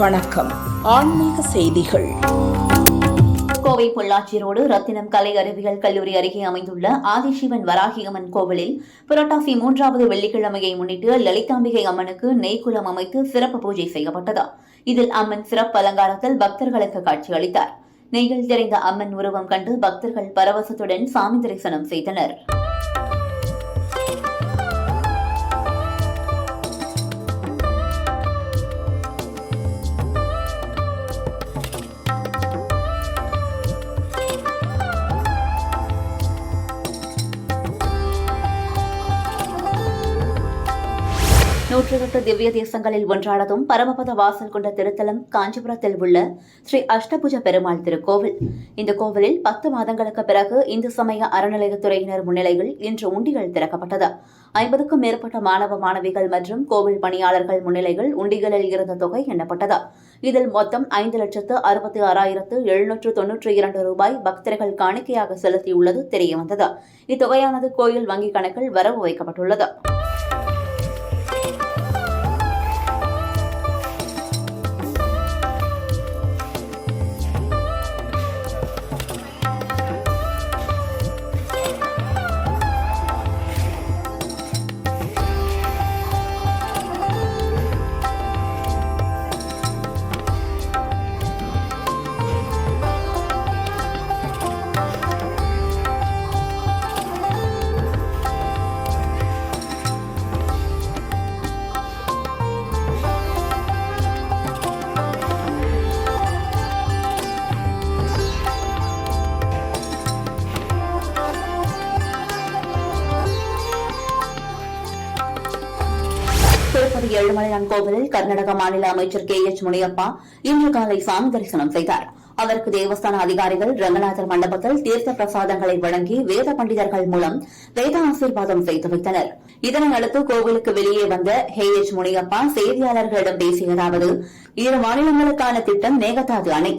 வணக்கம். ஆன்மீக செய்திகள். கோவை பொள்ளாச்சி ரோடு ரத்தினம் கலை அறிவியல் கல்லூரி அருகே அமைந்துள்ள ஆதிசிவன் வராகியம்மன் கோவிலில் புரட்டாசி மூன்றாவது வெள்ளிக்கிழமையை முன்னிட்டு லலிதாம்பிகை அம்மனுக்கு நெய்க்குளம் அமைத்து சிறப்பு பூஜை செய்யப்பட்டது. இதில் அம்மன் சிறப்பு அலங்காரத்தில் பக்தர்களுக்கு காட்சியளித்தார் நெய்யில் தெரிந்த அம்மன் உருவம் கண்டு பக்தர்கள் பரவசத்துடன் சாமி தரிசனம் செய்தனர். நூற்றி திவ்ய தேசங்களில் ஒன்றானதும் பரமபத வாசல் கொண்ட திருத்தலம் காஞ்சிபுரத்தில் உள்ள ஸ்ரீ அஷ்டபுஜ பெருமாள் திருக்கோவில். இந்த கோவிலில் பத்து மாதங்களுக்கு பிறகு இந்து சமய அறநிலையத்துறையினர் முன்னிலையில் இன்று உண்டிகள் திறக்கப்பட்டது. ஐம்பதுக்கும் மேற்பட்ட மாணவ மாணவிகள் மற்றும் கோவில் பணியாளர்கள் முன்னிலையில் உண்டிகளில் இருந்த தொகை எண்ணப்பட்டது. இதில் மொத்தம் ஐந்து லட்சத்து அறுபத்தி ஆறாயிரத்து எழுநூற்று தொன்னூற்றி இரண்டு ரூபாய் பக்தர்கள் காணிக்கையாக செலுத்தியுள்ளது தெரியவந்தது. இத்தொகையானது கோயில் வங்கிக் கணக்கில் வரவு வைக்கப்பட்டுள்ளது. ஏழுமலையான் கோவிலில் கர்நாடக மாநில அமைச்சர் கே எச் முனியப்பா இன்று காலை சாமி தரிசனம் செய்தார். அவருக்கு தேவஸ்தான அதிகாரிகள் ரங்கநாதர் மண்டபத்தில் தீர்த்த பிரசாதங்களை வழங்கி வேத பண்டிதர்கள் மூலம் வேத ஆசீர்வாதம் செய்து வைத்தனர். இதனையடுத்து கோவிலுக்கு வெளியே வந்த ஹே எச் முனியப்பா செய்தியாளர்களிடம் பேசியதாவது இரு மாநிலங்களுக்கான திட்டம் மேகதாது அணை.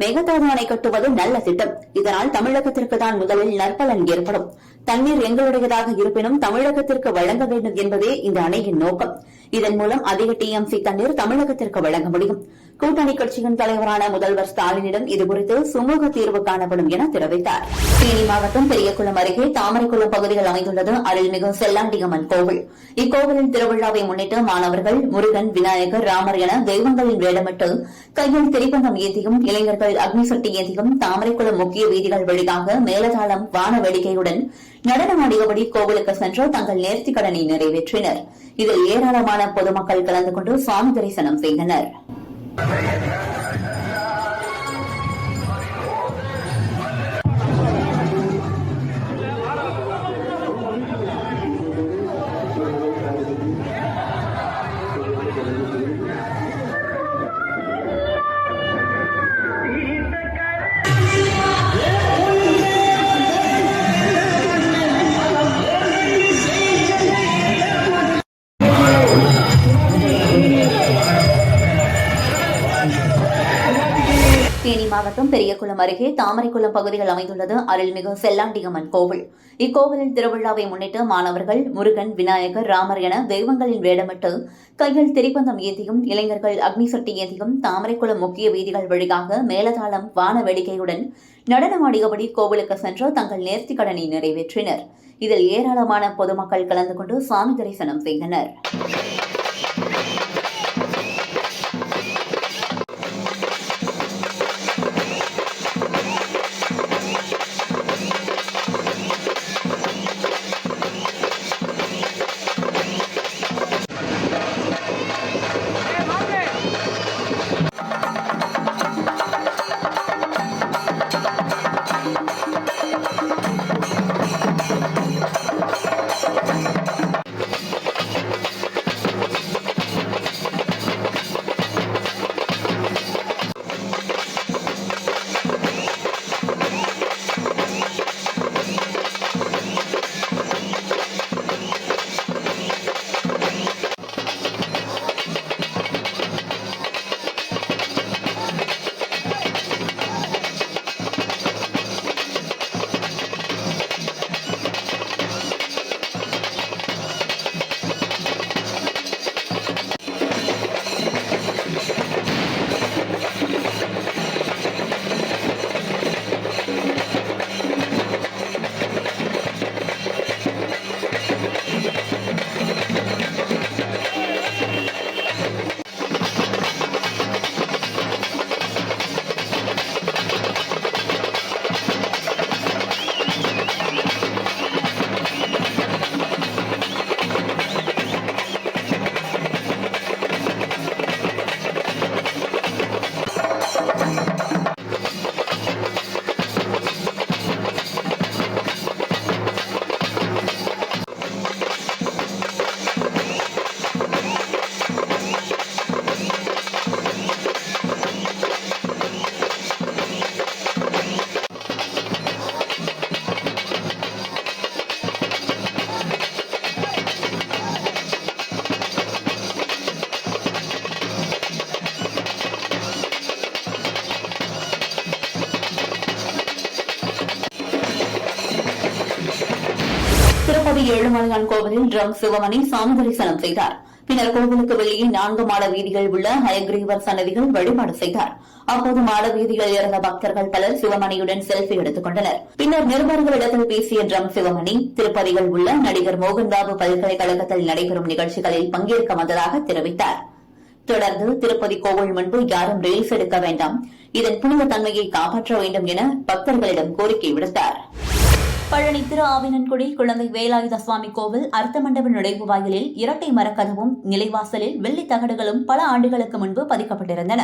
மேகதாது அணை கட்டுவது நல்ல திட்டம். இதனால் தமிழகத்திற்கு தான் முதலில் நற்பலன் ஏற்படும். தண்ணீர் எங்களுடையதாக இருப்பினும் தமிழகத்திற்கு வழங்க வேண்டும் என்பதே இந்த அணையின் நோக்கம். இதன் மூலம் அதிக டிஎம்சி தண்ணீர் தமிழகத்திற்கு வழங்க முடியும். கூட்டணி கட்சியின் தலைவரான முதல்வர் ஸ்டாலினிடம் இதுகுறித்து சுமூக தீர்வு காணப்படும் என தெரிவித்தார். தேனி மாவட்டம் பெரியகுளம் அருகே தாமரைக்குளம் பகுதியில் அமைந்துள்ளது அருள்மிகு செல்லாண்டியம்மன் கோவில். இக்கோவிலின் திருவிழாவை முன்னிட்டு மாணவர்கள் முருகன் விநாயகர் ராமர் என தெய்வங்களின் வேடமிட்டு கையில் திரிபந்தம் ஏந்தியும் இளைஞர்கள் அக்னிசக்தி ஏந்தியும் தாமரைக்குளம் முக்கிய வீதிகள் வழியாக மேலதாளம் வான வேடிக்கையுடன் நடனமாடியபடி கோவிலுக்கு சென்று தங்கள் நேர்த்திக் கடனை நிறைவேற்றினர். இதில் ஏராளமான பொதுமக்கள் கலந்து கொண்டு சுவாமி தரிசனம் செய்தனா் Thank you. தேனி மாவட்டம் பெரியகுளம் அருகே தாமரைக்குளம் பகுதியில் அமைந்துள்ளது அருள்மிகு செல்லாண்டியம்மன் கோவில். இக்கோவிலின் திருவிழாவை முன்னிட்டு மாணவர்கள் முருகன் விநாயகர் ராமர் என தெய்வங்களின் வேடமிட்டு கையில் திரிபந்தம் ஏந்தியும் இளைஞர்கள் அக்னி சட்டி ஏந்தியும் தாமரைக்குளம் முக்கிய வீதிகள் வழியாக மேலதாளம் வான வேடிக்கையுடன் நடனமாடியபடி கோவிலுக்கு சென்று தங்கள் நேர்த்திக் கடனை நிறைவேற்றினர். இதில் ஏராளமான பொதுமக்கள் கலந்து கொண்டு சாமி தரிசனம் செய்தனர். ஏழுமலையான் கோவிலில் ட்ரம் சிவமணி சாமி தரிசனம் செய்தார். பின்னர் கோவிலுக்கு வெளியே நான்கு மாட வீதிகள் உள்ள ஹயக்ரீவர் சன்னதிகள் வழிபாடு செய்தார். அப்போது மாட வீதியில் இருந்த பக்தர்கள் பலர் சிவமணியுடன் செல்ஃபி எடுத்துக் கொண்டனர் பின்னர் நிருபர்களிடத்தில் பேசிய ட்ரம் சிவமணி திருப்பதியில் உள்ள நடிகர் மோகன்பாபு பல்கலைக்கழகத்தில் நடைபெறும் நிகழ்ச்சிகளில் பங்கேற்க வந்ததாக தெரிவித்தார். தொடர்ந்து திருப்பதி கோவில் முன்பு யாரும் ரீல்ஸ் எடுக்க வேண்டாம். இதன் புனித தன்மையை காப்பாற்ற வேண்டும் என பக்தர்களிடம் கோரிக்கை விடுத்தாா் பழனி திரு ஆவினன்குடி குழந்தை வேலாயுத சுவாமி கோவில் அர்த்த மண்டப நுழைவு வாயிலில் இரட்டை மரக்கதவும் நிலைவாசலில் வெள்ளி தகடுகளும் பல ஆண்டுகளுக்கு முன்பு பதிக்கப்பட்டிருந்தன.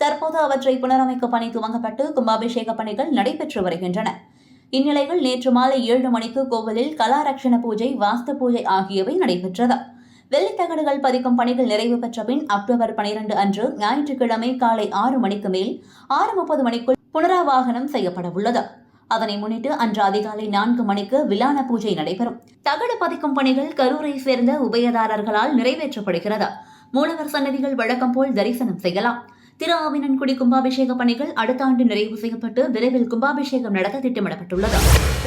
தற்போது அவற்றை புனரமைக்கும் பணி துவங்கப்பட்டு கும்பாபிஷேக பணிகள் நடைபெற்று வருகின்றன. இந்நிலையில் நேற்று மாலை ஏழு மணிக்கு கோவிலில் கலாரட்சண பூஜை வாஸ்து பூஜை ஆகியவை நடைபெற்றது. வெள்ளித்தகடுகள் பதிக்கும் பணிகள் நிறைவு பெற்ற பின் அக்டோபர் பனிரெண்டு அன்று ஞாயிற்றுக்கிழமை காலை ஆறு மணிக்கு மேல் ஆறு முப்பது மணிக்குள் புனராவாகனம் செய்யப்பட உள்ளது அதனை முன்னிட்டு அன்று அதிகாலை நான்கு மணிக்கு விலான பூஜை நடைபெறும். தகடு பதிக்கும் பணிகள் கரூரை சேர்ந்த உபயதாரர்களால் நிறைவேற்றப்படுகிறது. மூலவர் சன்னதிகள் வழக்கம் போல் தரிசனம் செய்யலாம். திரு ஆவினன்குடி கும்பாபிஷேக பணிகள் அடுத்த ஆண்டு நிறைவு செய்யப்பட்டு விரைவில் கும்பாபிஷேகம் நடத்த திட்டமிடப்பட்டுள்ளது.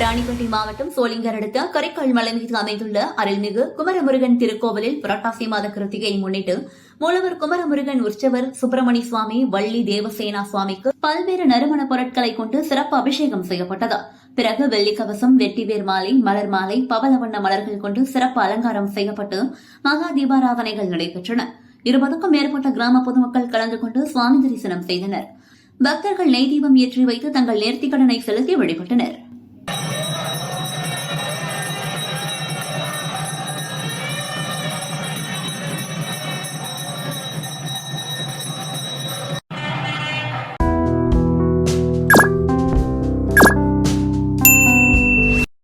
ராணிப்பேட்டை மாவட்டம் சோளிங்கர் அடுத்த கரைக்கால் மலை மீது அமைந்துள்ள அருள்மிகு குமரமுருகன் திருக்கோவிலில் புரட்டாசி மாத கிருத்திகையை முன்னிட்டு மூலவர் குமரமுருகன் உற்சவர் சுப்பிரமணி சுவாமி வள்ளி தேவசேனா சுவாமிக்கு பல்வேறு நறுமண பொருட்களை கொண்டு சிறப்பு அபிஷேகம் செய்யப்பட்டது. பிறகு வெள்ளிக்கவசம் வெட்டிவேர் மாலை மலர் மாலை பவள வண்ண மலர்கள் கொண்டு சிறப்பு அலங்காரம் செய்யப்பட்டு மகா தீபாராதனைகள் நடைபெற்றன. இருபதுக்கும் மேற்பட்ட கிராம பொதுமக்கள் கலந்து கொண்டு சுவாமி தரிசனம் செய்தனர். பக்தர்கள் நெய் தீபம் ஏற்றி வைத்து தங்கள் நேர்த்திக்கடனை செலுத்தி வழிபட்டனர்.